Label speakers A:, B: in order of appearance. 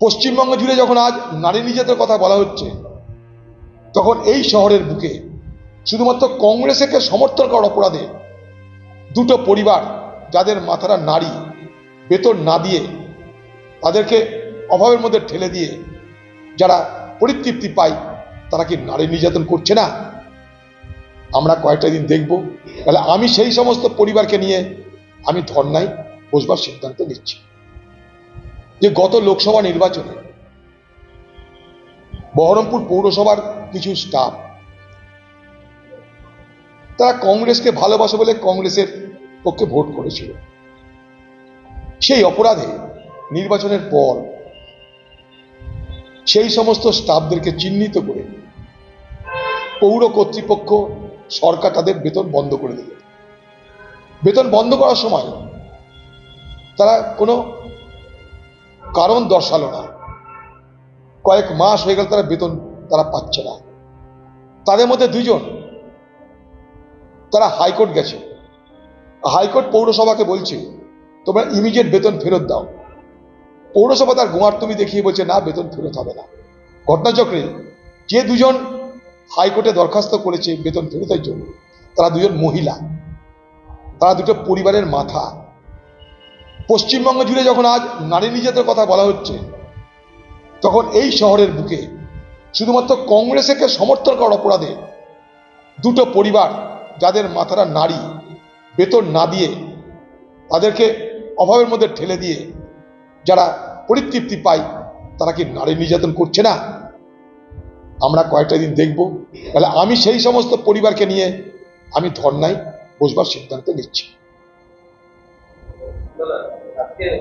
A: পশ্চিমবঙ্গ জুড়ে যখন আজ নারী নির্যাতনের কথা বলা হচ্ছে, তখন এই শহরের বুকে শুধুমাত্র কংগ্রেসকে সমর্থন করার অপরাধে দুটো পরিবার যাদের মাথারা নারী, বেতন না দিয়ে তাদেরকে অভাবের মধ্যে ঠেলে দিয়ে যারা পরিতৃপ্তি পায়, তারা কি নারী নির্যাতন করছে না? আমরা কয়েকটা দিন দেখব। তাহলে আমি সেই সমস্ত পরিবারকে নিয়ে আমি ধর্নায় বসবার সিদ্ধান্ত নিচ্ছি। যে গত লোকসভা নির্বাচনে বহরমপুর পৌরসভার কিছু স্টাফ তারা কংগ্রেসকে ভালোবাসে বলে কংগ্রেসের পক্ষে ভোট করেছিল। সেই অপরাধে নির্বাচনের পর সেই সমস্ত স্টাফদেরকে চিহ্নিত করে পৌর কর্তৃপক্ষ সরকার তাদের বেতন বন্ধ করে দিল। বেতন বন্ধ করার সময় তারা কোনো কারণ দর্শালো না। কয়েক মাস হয়ে গেল তারা বেতন তারা পাচ্ছে না। তাদের মধ্যে দুজন তারা হাইকোর্ট গেছে। হাইকোর্ট পৌরসভাকে বলছে, তোমরা ইমিডিয়েট বেতন ফেরত দাও। পৌরসভা তার গোয়ার তুমি দেখিয়ে বলছে, না, বেতন ফেরত হবে না। ঘটনাচক্রে যে দুজন হাইকোর্টে দরখাস্ত করেছে বেতন ফেরতের জন্য, তারা দুজন মহিলা। তারা দুটো পরিবারের মাথা। পশ্চিমবঙ্গ জুড়ে যখন আজ নারী নির্যাতনের কথা বলা হচ্ছে, তখন এই শহরের বুকে শুধুমাত্র কংগ্রেসকে সমর্থন করার অপরাধে দুটো পরিবার যাদের মাথারা নারী, বেতন না দিয়ে তাদেরকে অভাবের মধ্যে ঠেলে দিয়ে যারা পরিতৃপ্তি পায়, তারা কি নারী নির্যাতন করছে না? আমরা কয়েকটা দিন দেখব। তাহলে আমি সেই সমস্ত পরিবারকে নিয়ে আমি ধর্নায় বসবার সিদ্ধান্ত নিচ্ছি। too.